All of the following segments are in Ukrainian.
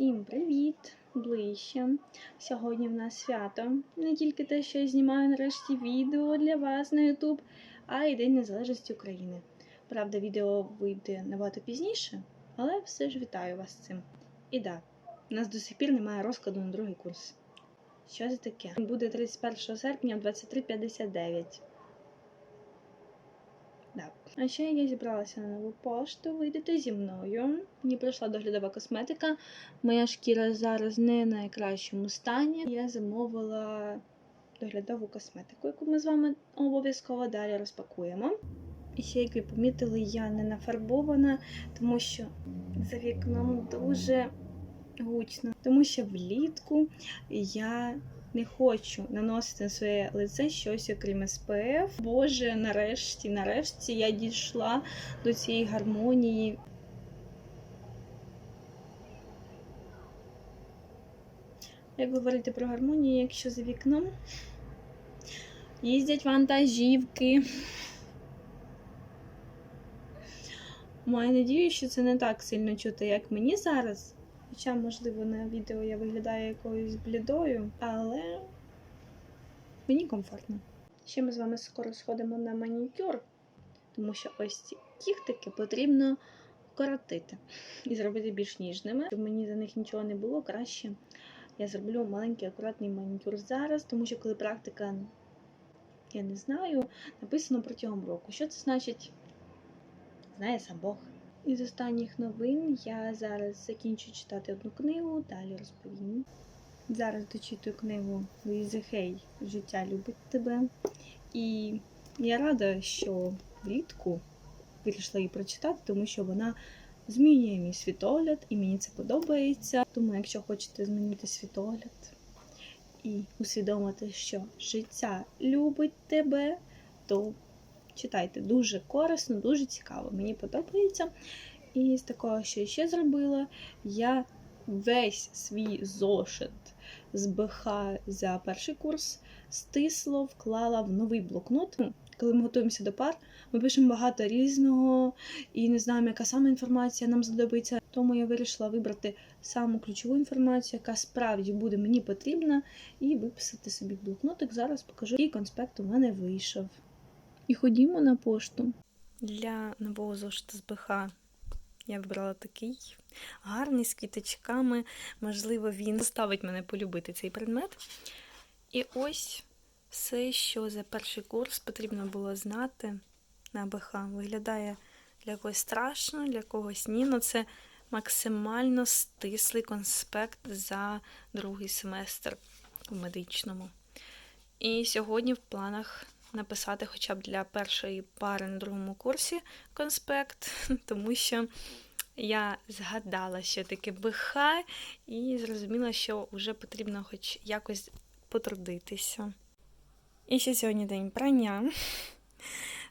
Всім привіт! Ближче. Сьогодні в нас свято. Не тільки те, що я знімаю нарешті відео для вас на YouTube, а й День Незалежності України. Правда, відео вийде набагато пізніше, але все ж вітаю вас з цим. І да, у нас до сих пір немає розкладу на другий курс. Що це таке? Буде 31 серпня в 23.59. Да. А ще я зібралася на нову пошту. Вийдете зі мною. Мені прийшла доглядова косметика. Моя шкіра зараз не в найкращому стані. Я замовила доглядову косметику, яку ми з вами обов'язково далі розпакуємо. І ще, як ви помітили, я не нафарбована, тому що за вікном дуже гучно. Тому що влітку я не хочу наносити на своє лице щось окрім СПФ. Боже, нарешті, нарешті я дійшла до цієї гармонії. Як говорити про гармонію, якщо за вікном їздять вантажівки. Маю надію, що це не так сильно чути, як мені зараз. Хоча, можливо, на відео я виглядаю якоюсь блідою, але мені комфортно. Ще ми з вами скоро сходимо на манікюр, тому що ось ці кіхтики потрібно коротити і зробити більш ніжними. Щоб мені за них нічого не було, краще я зроблю маленький акуратний манікюр зараз, тому що коли практика, я не знаю, написано протягом року. Що це значить? Знає сам Бог. Із останніх новин я зараз закінчу читати одну книгу, далі розповім. Зараз дочитую книгу Луїзи Хей Життя любить тебе. І я рада, що влітку вирішила її прочитати, тому що вона змінює мій світогляд, і мені це подобається. Тому, якщо хочете змінити світогляд і усвідомити, що життя любить тебе, то читайте дуже корисно, дуже цікаво. Мені подобається. І з такого, що я ще зробила, я весь свій зошит з БХ за перший курс стисло вклала в новий блокнот. Ну, Коли ми готуємося до пар, ми пишемо багато різного і не знаємо, яка саме інформація нам знадобиться. Тому я вирішила вибрати саму ключову інформацію, яка справді буде мені потрібна, і виписати собі блокнотик. Зараз покажу, який конспект у мене вийшов. І ходімо на пошту. Для нового зошиту з БХ я вибрала такий гарний з квіточками. Можливо, він заставить мене полюбити цей предмет. І ось все, що за перший курс потрібно було знати на БХ. Виглядає для когось страшно, для когось ні. Ну це максимально стислий конспект за другий семестр у медичному. І сьогодні в планах написати хоча б для першої пари на другому курсі конспект, тому що я згадала, що таке БХ, і зрозуміла, що вже потрібно хоч якось потрудитися. І ще сьогодні день прання.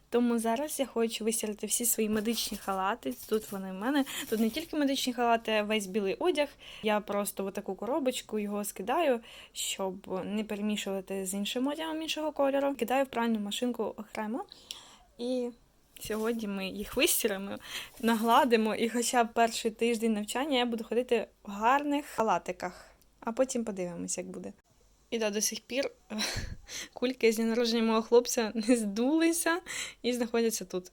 Тому зараз я хочу вистірити всі свої медичні халати. Тут вони в мене. Тут не тільки медичні халати, а весь білий одяг. Я просто в таку коробочку його скидаю, щоб не перемішувати з іншим одягом іншого кольору. Кидаю в пральну машинку окремо. І сьогодні ми їх вистіримо, нагладимо, і хоча б перший тиждень навчання я буду ходити в гарних халатиках, а потім подивимося, як буде. І да, до сих пір кульки з народження мого хлопця не здулися і знаходяться тут.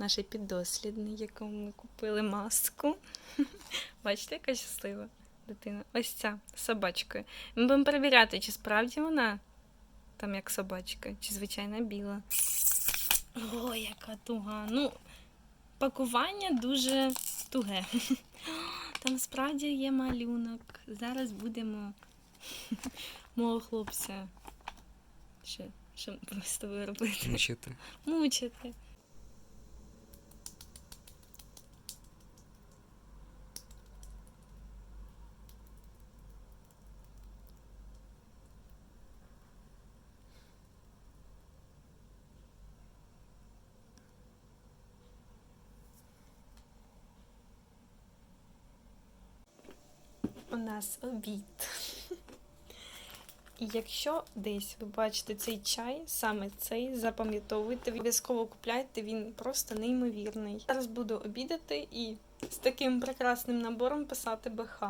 Наш піддослідний, якому ми купили маску. Бачите, яка щаслива дитина. Ось ця з собачкою. Ми будемо перевіряти, чи справді вона там як собачка, чи звичайна біла. О, яка туга. Ну, пакування дуже туге. Там справді є малюнок. Зараз будемо мого хлопця. Що, що з тобою робити? Мучити. Мучити. У нас обід. І якщо десь ви бачите цей чай, саме цей, запам'ятовуйте, обов'язково купляйте, він просто неймовірний. Зараз буду обідати і з таким прекрасним набором писати БХ.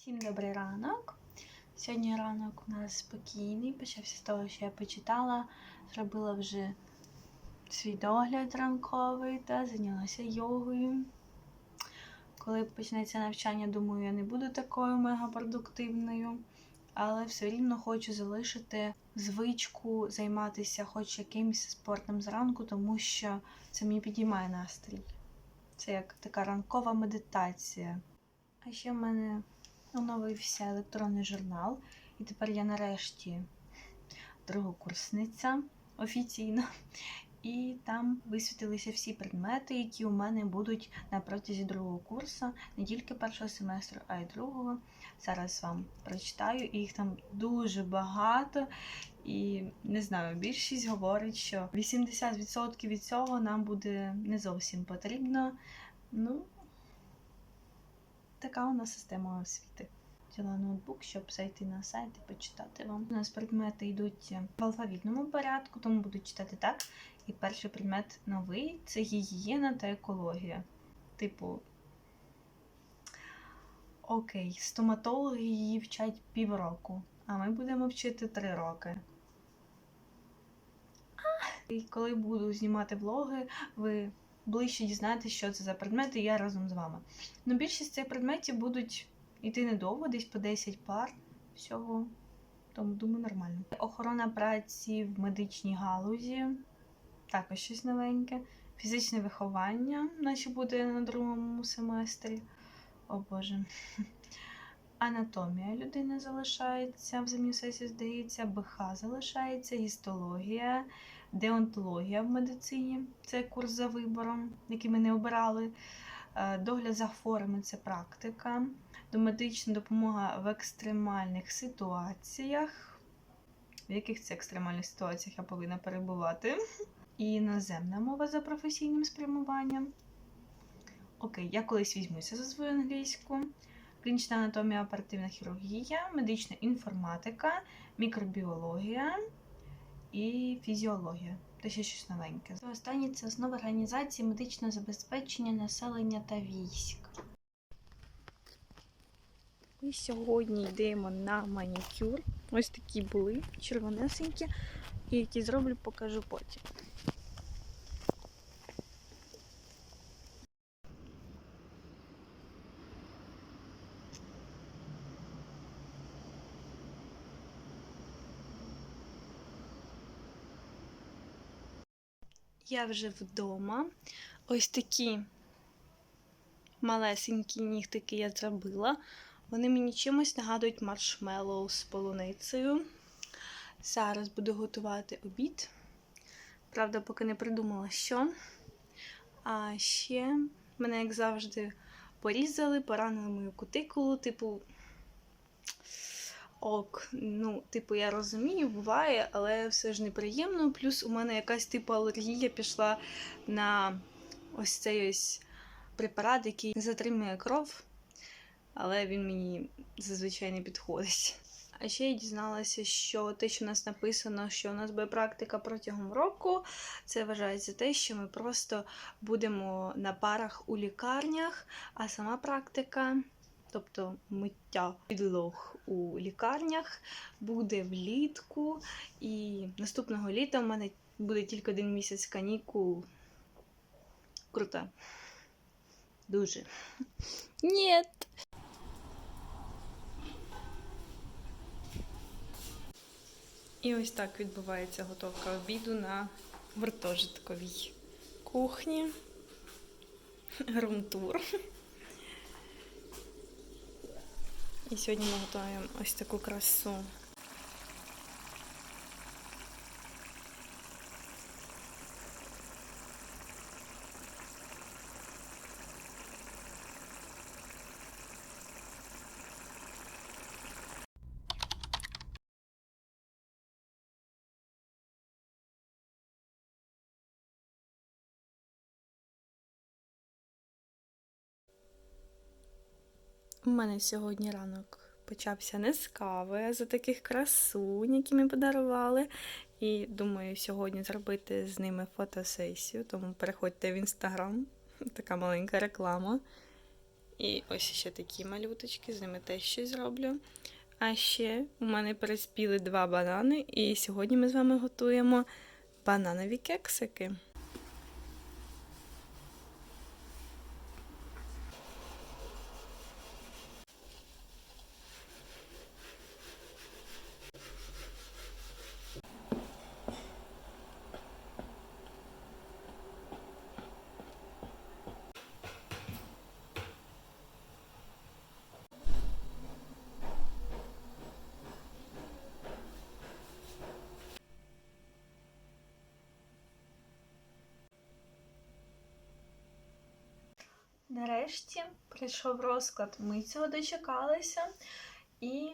Всім добрий ранок. Сьогодні ранок у нас спокійний. Почався з того, що я почитала, зробила вже свій догляд ранковий та зайнялася йогою. Коли почнеться навчання, думаю, я не буду такою мегапродуктивною, але все рівно хочу залишити звичку займатися хоч якимось спортом зранку, тому що це мені підіймає настрій. Це як така ранкова медитація. А ще в мене оновився електронний журнал, і тепер я нарешті другокурсниця офіційно. І там висвітилися всі предмети, які у мене будуть на протязі другого курсу, не тільки першого семестру, а й другого. Зараз вам прочитаю, і їх там дуже багато. І не знаю, більшість говорить, що 80% від цього нам буде не зовсім потрібно. Ну, така у нас система освіти. Взяла ноутбук, щоб зайти на сайт і почитати вам. У нас предмети йдуть в алфавітному порядку, тому буду читати так. І перший предмет новий це гігієна та екологія. Типу, окей, стоматологи її вчать півроку, а ми будемо вчити три роки. І коли буду знімати влоги, ви ближче дізнаєтесь, що це за предмети, я разом з вами. Ну, більшість цих предметів будуть йти недовго, десь по 10 пар всього. Тому думаю, нормально. Охорона праці в медичній галузі. Також щось новеньке. Фізичне виховання, наче буде на другому семестрі. О Боже. Анатомія людини залишається в земній сесії, здається, БХ залишається, гістологія, деонтологія в медицині це курс за вибором, який ми не обирали. Е, Догляд за хворими це практика, домедична допомога в екстремальних ситуаціях. В яких це екстремальних ситуаціях я повинна перебувати? І іноземна мова за професійним спрямуванням. Окей, я колись візьмуся за свою англійську. Клінічна анатомія, оперативна хірургія, медична інформатика, мікробіологія і фізіологія. Та ще щось новеньке. Останнє це основа організації медичного забезпечення населення та військ. Ми сьогодні йдемо на манікюр. Ось такі були червонесенькі, і які зроблю, покажу потім. Я вже вдома. Ось такі малесенькі нігтики я зробила. Вони мені чимось нагадують маршмеллоу з полуницею. Зараз буду готувати обід. Правда, поки не придумала, що. А ще мене, як завжди, порізали, поранили мою кутикулу, типу. Ок, ну, типу, я розумію, буває, але все ж неприємно. Плюс у мене якась типу алергія пішла на ось цей ось препарат, який затримує кров, але він мені зазвичай не підходить. А ще я дізналася, що те, що у нас написано, що у нас буде практика протягом року, це вважається те, що ми просто будемо на парах у лікарнях, а сама практика, тобто миття підлог у лікарнях, буде влітку. І наступного літа в мене буде тільки один місяць канікул. Круто. Дуже. Ні. І ось так відбувається готовка обіду на гуртожитковій кухні. Грумтур. І сьогодні ми готуємо ось таку красу. У мене сьогодні ранок почався не з кави, за таких красунь, які ми подарували. І думаю, сьогодні зробити з ними фотосесію, тому переходьте в інстаграм, така маленька реклама. І ось ще такі малюточки, з ними теж щось зроблю. А ще у мене переспіли два банани, і сьогодні ми з вами готуємо бананові кексики. Нарешті прийшов розклад. Ми цього дочекалися. І,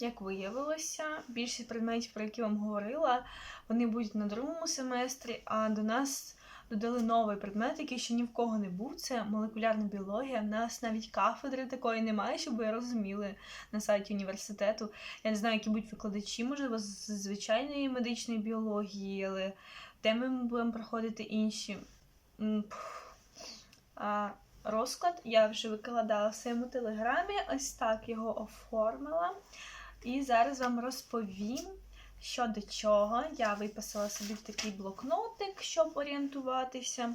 як виявилося, більшість предметів, про які вам говорила, вони будуть на другому семестрі, а до нас додали новий предмет, який ще ні в кого не був. Це молекулярна біологія. У нас навіть кафедри такої немає, щоб ви розуміли на сайті університету. Я не знаю, які будуть викладачі, можливо, з звичайної медичної біології, але теми ми будемо проходити інші. Розклад я вже викладала в своєму телеграмі, ось так його оформила. І зараз вам розповім, що до чого. Я виписала собі такий блокнотик, щоб орієнтуватися.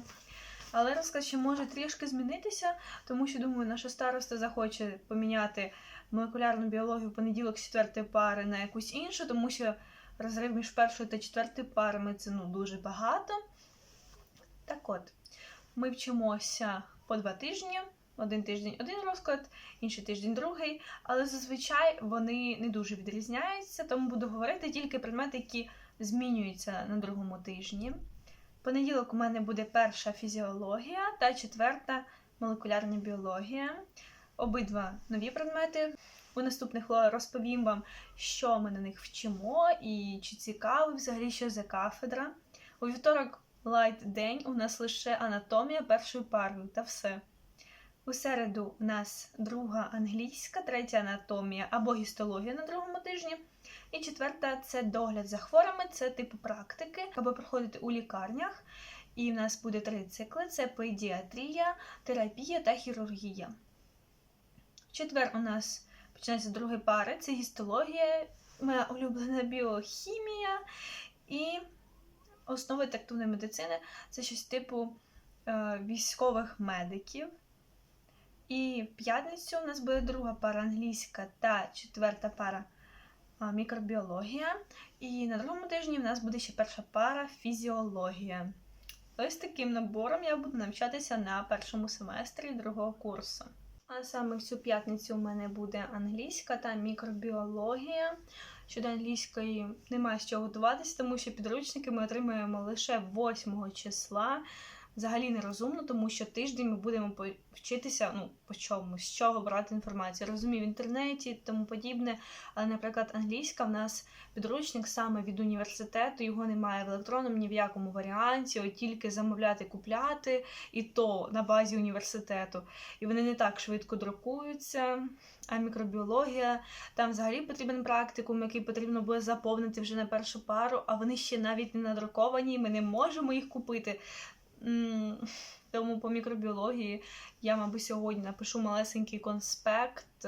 Але розклад ще може трішки змінитися, тому що, думаю, наша староста захоче поміняти молекулярну біологію в понеділок з четвертої пари на якусь іншу, тому що розрив між першою та четвертою парами це ну, дуже багато. Так от, ми вчимося по два тижні. Один тиждень один розклад, інший тиждень другий, але зазвичай вони не дуже відрізняються, тому буду говорити тільки предмети, які змінюються на другому тижні. Понеділок у мене буде перша фізіологія та четверта молекулярна біологія. Обидва нові предмети. У наступних розповім вам, що ми на них вчимо і чи цікаво взагалі що за кафедра. У вівторок лайт день у нас лише анатомія першою парою та все. У середу у нас друга англійська, третя анатомія або гістологія на другому тижні. І четверта це догляд за хворими, це типу практики, аби проходити у лікарнях. І в нас буде три цикли: це педіатрія, терапія та хірургія. В четвер у нас починається друга пари, це гістологія, моя улюблена біохімія і основи тактовної медицини це щось типу е, військових медиків. І в п'ятницю у нас буде друга пара англійська та четверта пара мікробіологія. І на другому тижні в нас буде ще перша пара фізіологія. Ось таким набором я буду навчатися на першому семестрі другого курсу. А саме цю п'ятницю у мене буде англійська та мікробіологія. Щодо англійської немає з чого готуватися, тому що підручники ми отримаємо лише 8 числа. Взагалі нерозумно, тому що тиждень ми будемо вчитися, ну, по чому, з чого брати інформацію. Розумію, в інтернеті і тому подібне. Але, наприклад, англійська в нас підручник саме від університету, його немає в електронному ні в якому варіанті, от тільки замовляти, купляти, і то на базі університету. І вони не так швидко друкуються. А мікробіологія там взагалі потрібен практикум, який потрібно буде заповнити вже на першу пару, а вони ще навіть не надруковані, ми не можемо їх купити. Тому по мікробіології я, мабуть, сьогодні напишу малесенький конспект,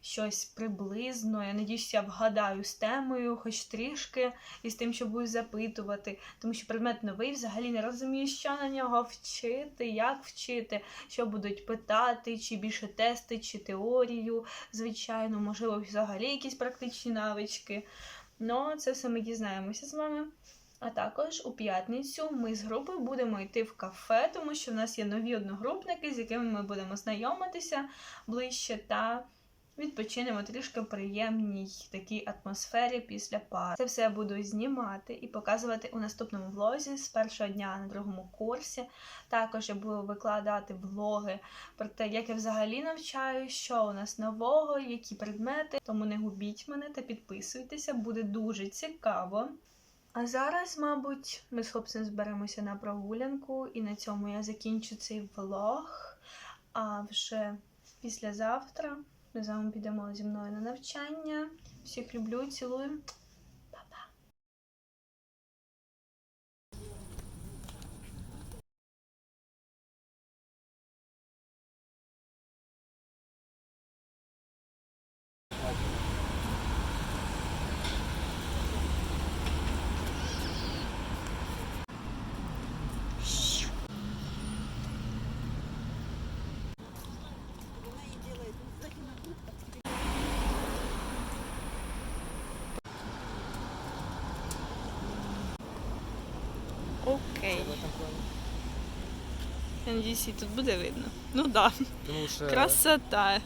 щось приблизно. Я надіюсь, я вгадаю з темою, хоч трішки, і з тим, що буду запитувати. Тому що предмет новий, взагалі не розумію, що на нього вчити, як вчити, що будуть питати, чи більше тести, чи теорію, звичайно, можливо, взагалі якісь практичні навички. Ну, це все ми дізнаємося з вами. А також у п'ятницю ми з групою будемо йти в кафе, тому що в нас є нові одногрупники, з якими ми будемо знайомитися ближче та відпочинемо трішки в приємній такій атмосфері після пар. Це все я буду знімати і показувати у наступному влозі з першого дня на другому курсі. Також я буду викладати влоги про те, як я взагалі навчаю, що у нас нового, які предмети. Тому не губіть мене та підписуйтеся, буде дуже цікаво. А зараз, мабуть, ми з хлопцем зберемося на прогулянку, і на цьому я закінчу цей влог. А вже післязавтра ми з вами підемо зі мною на навчання. Всіх люблю, цілую. Окей. Я надіюсь, тут буде видно. Ну так, да. Красота.